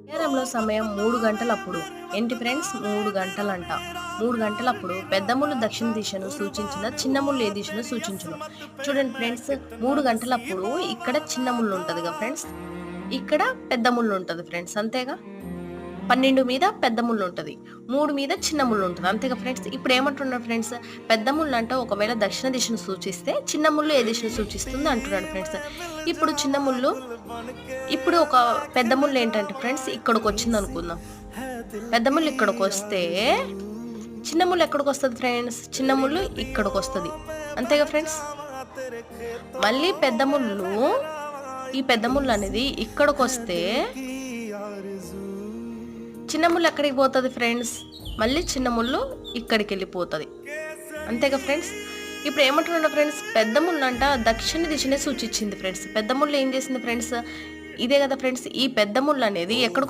గడియారంలో సమయం మూడు గంటలప్పుడు. ఏంటి ఫ్రెండ్స్? మూడు గంటలంట. మూడు గంటలప్పుడు పెద్దముళ్ళు దక్షిణ దిశను సూచించిన చిన్నముళ్ళు ఏ దిశను సూచించును. చూడండి ఫ్రెండ్స్ మూడు గంటలప్పుడు ఇక్కడ చిన్నముళ్ళు ఉంటుందిగా ఫ్రెండ్స్. ఇక్కడ పెద్దముళ్ళు ఉంటుంది ఫ్రెండ్స్ అంతేగా? పన్నెండు మీద పెద్ద ముళ్ళు ఉంటుంది. మూడు మీద చిన్న ముళ్ళు ఉంటుంది. అంతేగా ఫ్రెండ్స్. ఇప్పుడు ఏమంటున్నాడు ఫ్రెండ్స్? పెద్ద ముళ్ళు అంటే ఒకవేళ దక్షిణ దిశను సూచిస్తే చిన్న ముళ్ళు ఏ దిశను సూచిస్తుంది అంటున్నాడు ఫ్రెండ్స్. ఇప్పుడు చిన్న ముళ్ళు ఇప్పుడు ఒక పెద్ద ముళ్ళు ఏంటంటే ఫ్రెండ్స్ ఇక్కడికి వచ్చింది అనుకుందాం. పెద్ద ముళ్ళు ఇక్కడికి వస్తే చిన్న ముళ్ళు ఎక్కడికి వస్తుంది ఫ్రెండ్స్? చిన్న ముళ్ళు ఇక్కడికి వస్తుంది. అంతేగా ఫ్రెండ్స్? మళ్ళీ పెద్ద ముళ్ళు ఈ పెద్ద ముళ్ళు అనేది ఇక్కడికి వస్తే చిన్న ముళ్ళు ఎక్కడికి పోతుంది ఫ్రెండ్స్ మళ్ళీ చిన్న ముళ్ళు ఇక్కడికి వెళ్ళిపోతుంది. అంతేగా ఫ్రెండ్స్ ఇప్పుడు ఏమంటున్నా ఫ్రెండ్స్ పెద్ద ముళ్ళు అంట దక్షిణ దిశనే సూచించింది ఫ్రెండ్స్ పెద్ద ముళ్ళు ఏం చేసింది ఫ్రెండ్స్ ఇదే కదా ఫ్రెండ్స్ ఈ పెద్ద ముళ్ళు అనేది ఎక్కడికి